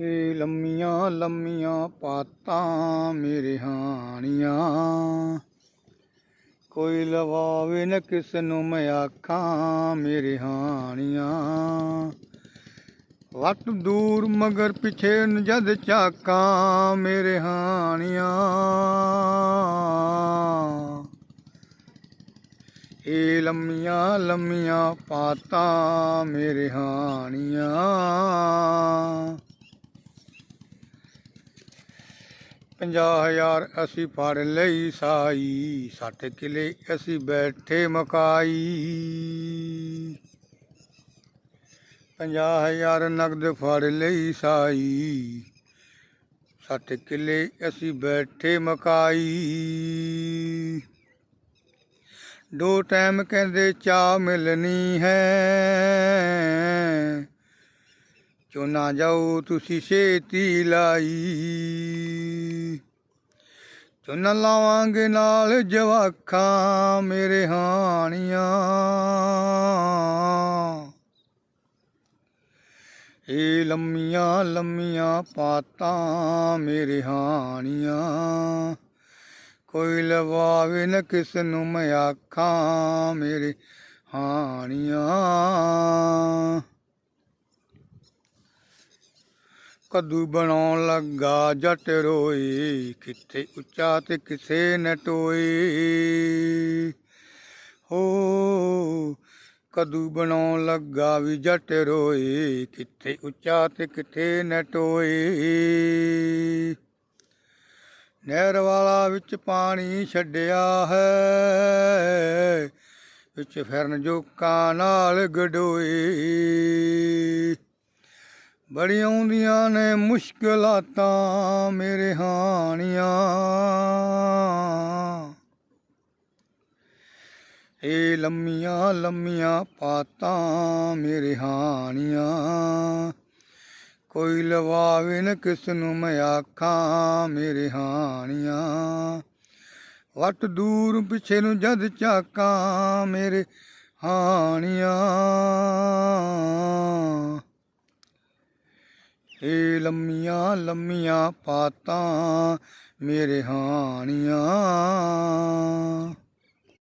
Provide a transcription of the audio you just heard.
ਇਹ ਲੰਮੀਆਂ ਲੰਮੀਆਂ ਪਾਤਾਂ ਮੇਰੇ ਹਾਣੀਆਂ। ਕੋਈ ਲਵਾਵੇ ਨ ਕਿਸ ਨੂੰ ਮੈਂ ਆਖਾਂ ਮੇਰੇ ਹਾਣੀਆਂ। ਵੱਟ ਦੂਰ ਮਗਰ ਪਿਛੇ ਨੂੰ ਜਦ ਚਾਕਾਂ ਮੇਰੇ ਹਾਣੀਆਂ। ਇਹ ਲੰਮੀਆਂ ਲੰਮੀਆਂ ਪਾਤਾਂ ਮੇਰੇ ਹਾਣੀਆਂ। ਪੰਜਾਹ ਹਜ਼ਾਰ ਅਸੀਂ ਫੜ ਲਈ ਸਾਈ, ਸੱਠ ਕਿਲੇ ਅਸੀਂ ਬੈਠੇ ਮਕਾਈ। ਪੰਜਾਹ ਹਜ਼ਾਰ ਨਗਦ ਫੜ ਲਈ ਸਾਈ, ਸੱਠ ਕਿਲੇ ਅਸੀਂ ਬੈਠੇ ਮਕਾਈ। ਦੋ ਟਾਈਮ ਕਹਿੰਦੇ ਚਾਹ ਮਿਲਣੀ ਹੈ ਚੋਨਾ ਜਾਓ ਤੁਸੀਂ ਛੇਤੀ ਲਾਈ। ਚੋਨਾ ਲਾਵਾਂਗੇ ਨਾਲ ਜਵਾਖਾਂ ਮੇਰੇ ਹਾਣੀਆਂ। ਏ ਲੰਮੀਆਂ ਲੰਮੀਆਂ ਪਾਤਾਂ ਮੇਰੇ ਹਾਣੀਆਂ। ਕੋਈ ਲਵਾਵੇ ਨ ਕਿਸ ਨੂੰ ਮੈਂ ਆਖਾਂ ਮੇਰੇ ਹਾਣੀਆਂ। ਕੱਦੂ ਬਣਾਉਣ ਲੱਗਾ, ਜੱਟ ਰੋਈ, ਕਿੱਥੇ ਉੱਚਾ ਤੇ ਕਿਸੇ ਨ ਟੋਈ। ਹੋ, ਕਦੂ ਬਣਾਉਣ ਲੱਗਾ ਵੀ ਜੱਟ ਰੋਈ, ਕਿੱਥੇ ਉੱਚਾ ਤੇ ਕਿੱਥੇ ਨ ਟੋਈ। ਨਹਿਰ ਵਾਲਾ ਵਿੱਚ ਪਾਣੀ ਛੱਡਿਆ ਹੈ, ਵਿੱਚ ਫਿਰਨ ਜੋਕਾਂ ਨਾਲ ਗਡੋਈ। ਬੜੀਆਂ ਆਉਂਦੀਆਂ ਨੇ ਮੁਸ਼ਕਲਾਤਾਂ ਮੇਰੇ ਹਾਣੀਆਂ। ਇਹ ਲੰਮੀਆਂ ਲੰਮੀਆਂ ਪਾਤਾਂ ਮੇਰੇ ਹਾਣੀਆਂ। ਕੋਈ ਲਵਾਵੇ ਨ ਕਿਸ ਨੂੰ ਮੈਂ ਆਖਾਂ ਮੇਰੇ ਹਾਣੀਆਂ। ਵਟ ਦੂਰ ਪਿਛੇ ਨੂੰ ਜਦ ਚਾਕਾਂ ਮੇਰੇ ਹਾਣੀਆਂ। ਇਹ ਲੰਮੀਆਂ ਲੰਮੀਆਂ ਪਾਤਾਂ ਮੇਰੇ ਹਾਣੀਆਂ।